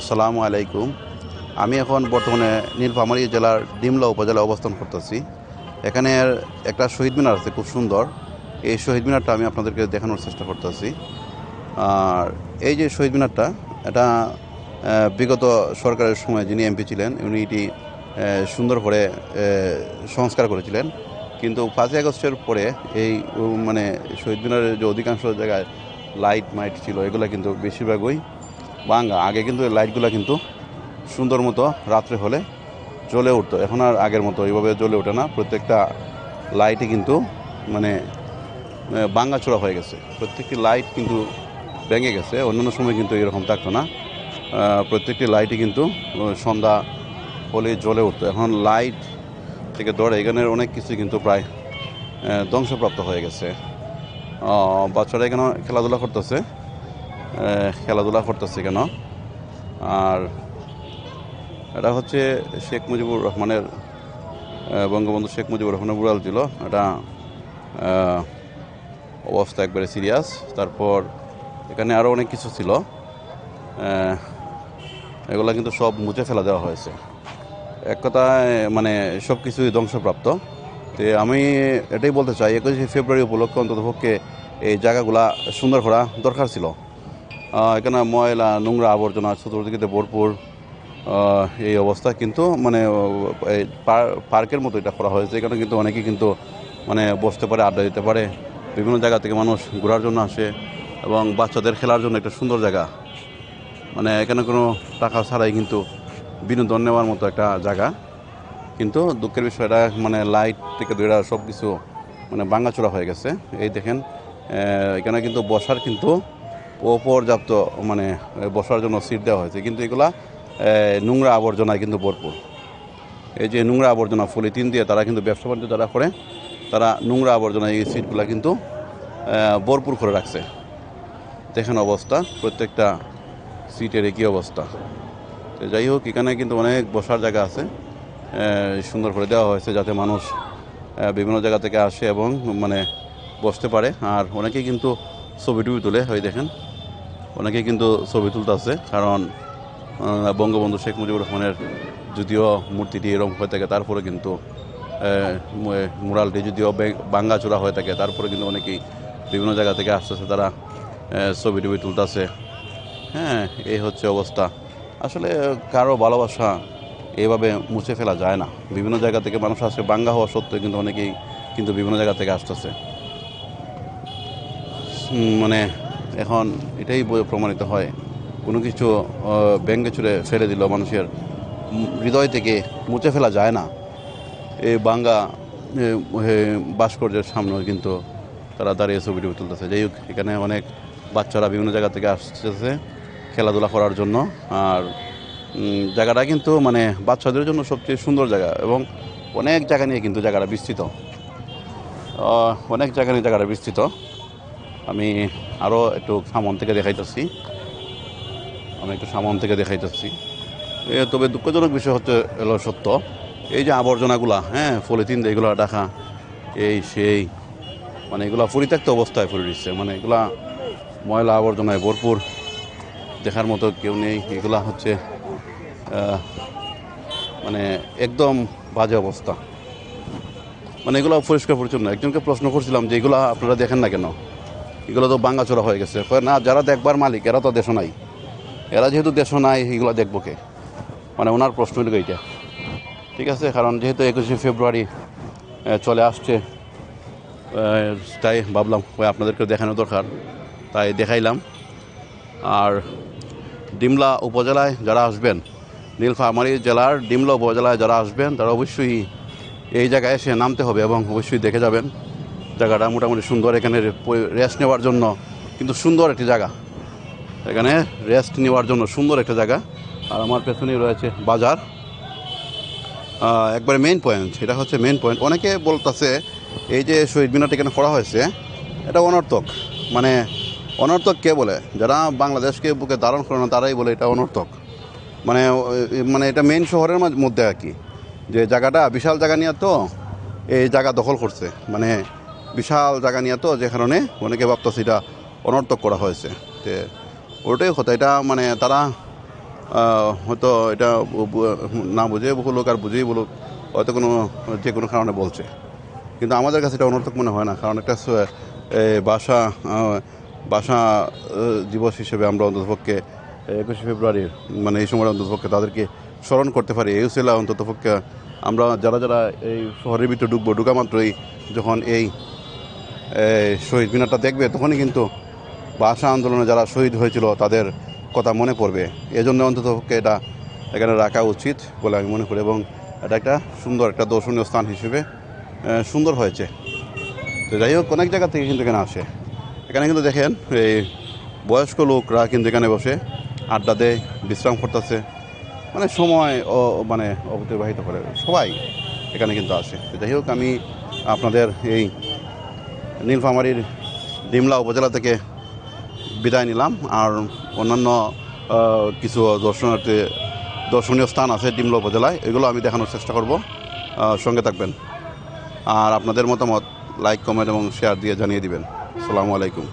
আসসালামু আলাইকুম। আমি এখন বর্তমানে নীলফামারী জেলার ডিমলা উপজেলায় অবস্থান করতেছি। এখানে একটা শহীদ মিনার আছে, খুব সুন্দর। এই শহীদ মিনারটা আমি আপনাদেরকে দেখানোর চেষ্টা করতেছি। আর এই যে শহীদ মিনারটা, এটা বিগত সরকারের সময় যিনি এমপি ছিলেন, উনি এটি সুন্দর করে সংস্কার করেছিলেন। কিন্তু পাঁচই আগস্টের পরে এই মানে শহীদ মিনারের যে অধিকাংশ জায়গায় লাইট, মাইট ছিল, এগুলো কিন্তু বেশিরভাগই বাঙ্গা আগে কিন্তু এই লাইটগুলো কিন্তু সুন্দর মতো রাত্রে হলে জ্বলে উঠতো। এখন আর আগের মতো এইভাবে জ্বলে ওঠে না। প্রত্যেকটা লাইটই কিন্তু মানে বাঙ্গা চূড়া হয়ে গেছে। প্রত্যেকটি লাইট কিন্তু ভেঙে গেছে। অন্যান্য সময় কিন্তু এরকম থাকতো না। প্রত্যেকটি লাইটই কিন্তু সন্ধ্যা হলে জ্বলে উঠতো। এখন লাইট থেকে ধরে এখানের অনেক কিছু কিন্তু প্রায় ধ্বংসপ্রাপ্ত হয়ে গেছে। বাচ্চারা এখানে খেলাধুলা করতেছে। খেলাধুলা করতেছে কেন? আর এটা হচ্ছে শেখ মুজিবুর রহমানের বঙ্গবন্ধু শেখ মুজিবুর রহমানের বুড়াল ছিল। এটা অবস্থা একবারে সিরিয়াস তারপর এখানে আরও অনেক কিছু ছিল। এগুলো কিন্তু সব মুছে ফেলা দেওয়া হয়েছে। এক কথায় মানে সব কিছুই ধ্বংসপ্রাপ্ত। তো আমি এটাই বলতে চাই, একুশে ফেব্রুয়ারি উপলক্ষে অন্ততপক্ষে এই জায়গাগুলা সুন্দর করা দরকার ছিল। এখানে ময়লা, নোংরা আবর্জনা চতুর্দিকে ভরপুর এই অবস্থা। কিন্তু মানে পার্কের মতো এটা করা হয়েছে। এখানে কিন্তু অনেকেই কিন্তু মানে বসতে পারে, আড্ডা দিতে পারে। বিভিন্ন জায়গা থেকে মানুষ ঘোরার জন্য আসে এবং বাচ্চাদের খেলার জন্য একটা সুন্দর জায়গা। মানে এখানে কোনো টাকা ছাড়াই কিন্তু বিনোদন নেওয়ার মতো একটা জায়গা। কিন্তু দুঃখের বিষয়টা মানে লাইট থেকে দূরা সব কিছু মানে ভাঙাচোরা হয়ে গেছে। এই দেখেন এখানে কিন্তু বসার কিন্তু অপর্যাপ্ত মানে বসার জন্য সিট দেওয়া হয়েছে। কিন্তু এগুলা নোংরা আবর্জনায় কিন্তু ভরপুর। এই যে নোংরা আবর্জনা পলিথিন দিয়ে তারা কিন্তু ব্যবসা বাণিজ্য যারা করে, তারা নোংরা আবর্জনা এই সিটগুলো কিন্তু ভরপুর করে রাখছে। দেখেন অবস্থা, প্রত্যেকটা সিটের একই অবস্থা। তো যাই হোক, এখানে কিন্তু অনেক বসার জায়গা আছে সুন্দর করে দেওয়া হয়েছে যাতে মানুষ বিভিন্ন জায়গা থেকে আসে এবং মানে বসতে পারে। আর অনেকেই কিন্তু ছবি টবি তুলে, ওই দেখেন অনেকেই কিন্তু ছবি তুলতেছে কারণ বঙ্গবন্ধু শেখ মুজিবুর রহমানের যদিও মূর্তিটি এরকম হয়ে থাকে, তারপরে কিন্তু মুরালটি যদিও বাঙ্গা চূড়া হয়ে থাকে, তারপরে কিন্তু অনেকেই বিভিন্ন জায়গা থেকে আসতেছে তারা ছবি টবি তুলতেছে হ্যাঁ এই হচ্ছে অবস্থা। আসলে কারও ভালোবাসা এইভাবে মুছে ফেলা যায় না। বিভিন্ন জায়গা থেকে মানুষ আসে, বাঙ্গা হওয়া সত্ত্বেও কিন্তু অনেকেই কিন্তু বিভিন্ন জায়গা থেকে আসতেছে। মানে এখন এটাই প্রমাণিত হয়। কোনো কিছু ব্যঙ্গে চুরে ফেলে দিল মানুষের হৃদয় থেকে, মুছে ফেলা যায় না। এই বাঙ্গা ভাস্কর্যের সামনেও কিন্তু তারা দাঁড়িয়ে ছবি টবি তুলতেছে। যাই হোক, এখানে অনেক বাচ্চারা বিভিন্ন জায়গা থেকে আসতেছে খেলাধুলা করার জন্য। আর জায়গাটা কিন্তু মানে বাচ্চাদের জন্য সবচেয়ে সুন্দর জায়গা এবং অনেক জায়গা নিয়ে কিন্তু জায়গাটা বিস্তৃত। অনেক জায়গা নিয়ে জায়গাটা বিস্তৃত। আমি আরও একটু সামন থেকে দেখাইতেছি। আমি একটু সামন থেকে দেখাইতেছি। তবে দুঃখজনক বিষয় হচ্ছে এলো সত্য। এই যে আবর্জনাগুলা হ্যাঁ পলিথিন এগুলো দেখা এই সেই মানে এগুলা পরিত্যক্ত অবস্থায় পড়ে দিচ্ছে। মানে এগুলা ময়লা আবর্জনায় ভরপুর, দেখার মতো কেউ নেই। এগুলা হচ্ছে মানে একদম বাজে অবস্থা। মানে এগুলো পরিষ্কার পরিচ্ছন্ন। একজনকে প্রশ্ন করছিলাম যে, এগুলো আপনারা দেখেন না কেন? এগুলো তো বাঙ্গাচোরা হয়ে গেছে। না, যারা দেখবার মালিক, এরা তো দেশ নাই। এরা যেহেতু দেশ নাই, এগুলো দেখব কে? মানে ওনার প্রশ্ন হলো এইটা। ঠিক আছে, কারণ যেহেতু একুশে ফেব্রুয়ারি চলে আসছে তাই ভাবলাম ওই আপনাদেরকে দেখানো দরকার, তাই দেখাইলাম। আর ডিমলা উপজেলায় যারা আসবেন, নীলফামারী জেলার ডিমলা উপজেলায় যারা আসবেন, তারা অবশ্যই এই জায়গায় এসে নামতে হবে এবং অবশ্যই দেখে যাবেন। জায়গাটা মোটামুটি সুন্দর। এখানে রেস্ট নেওয়ার জন্য কিন্তু সুন্দর একটি জায়গা। এখানে রেস্ট নেওয়ার জন্য সুন্দর একটা জায়গা। আর আমার পেছনেই রয়েছে বাজার। একবারে মেইন পয়েন্ট এটা হচ্ছে মেইন পয়েন্ট অনেকে বলতেছে, এই যে শহীদ মিনারটা এখানে করা হয়েছে, এটা অনর্থক। মানে অনর্থক কে বলে? যারা বাংলাদেশকে বুকে ধারণ করে না, তারাই বলে এটা অনর্থক। মানে মানে এটা মেইন শহরের মধ্যে আর কি। যে জায়গাটা বিশাল জায়গা নিয়ে তো এই জায়গা দখল করছে। মানে বিশাল জায়গা নিয়ে তো যে কারণে অনেকে ভাবতেছে এটা অনর্থক করা হয়েছে। তে ওটাই কথা এটা মানে তারা হয়তো এটা না বুঝে বলুক আর বুঝেই বলুক হয়তো কোনো যে কোনো কারণে বলছে। কিন্তু আমাদের কাছে এটা অনর্থক মনে হয় না কারণ একটা বাসা আহ, দিবস হিসেবে আমরা অন্ততপক্ষে একুশে ফেব্রুয়ারির মানে এই সময় অন্ততপক্ষে তাদেরকে স্মরণ করতে পারি। এই উসিলা অন্ততপক্ষে আমরা যারা যারা এই শহরের ভিতরে ঢুকবো ঢুকা মাত্রই যখন এই শহীদ মিনারটা দেখবে, তখনই কিন্তু ভাষা আন্দোলনে যারা শহীদ হয়েছিল তাদের কথা মনে পড়বে। এজন্য অন্ততপক্ষে এটা এখানে রাখা উচিত বলে আমি মনে করি এবং এটা একটা সুন্দর একটা দর্শনীয় স্থান হিসেবে সুন্দর হয়েছে। তো যাই হোক, অনেক জায়গা থেকে কিন্তু এখানে আসে। এখানে কিন্তু দেখেন, এই বয়স্ক লোকরা কিন্তু এখানে বসে আড্ডা দেয়, বিশ্রাম করতেছে। মানে সময় ও মানে অতিবাহিত করে, সবাই এখানে কিন্তু আসে। যাই হোক, আমি আপনাদের এই নীলফামারীর ডিমলা উপজেলা থেকে বিদায় নিলাম। আর অন্যান্য কিছু দর্শনার্থী, দর্শনীয় স্থান আছে ডিমলা উপজেলায়, এগুলো আমি দেখানোর চেষ্টা করব। সঙ্গে থাকবেন। আর আপনাদের মতামত লাইক কমেন্ট এবং শেয়ার দিয়ে জানিয়ে দিবেন। আসসালামু আলাইকুম।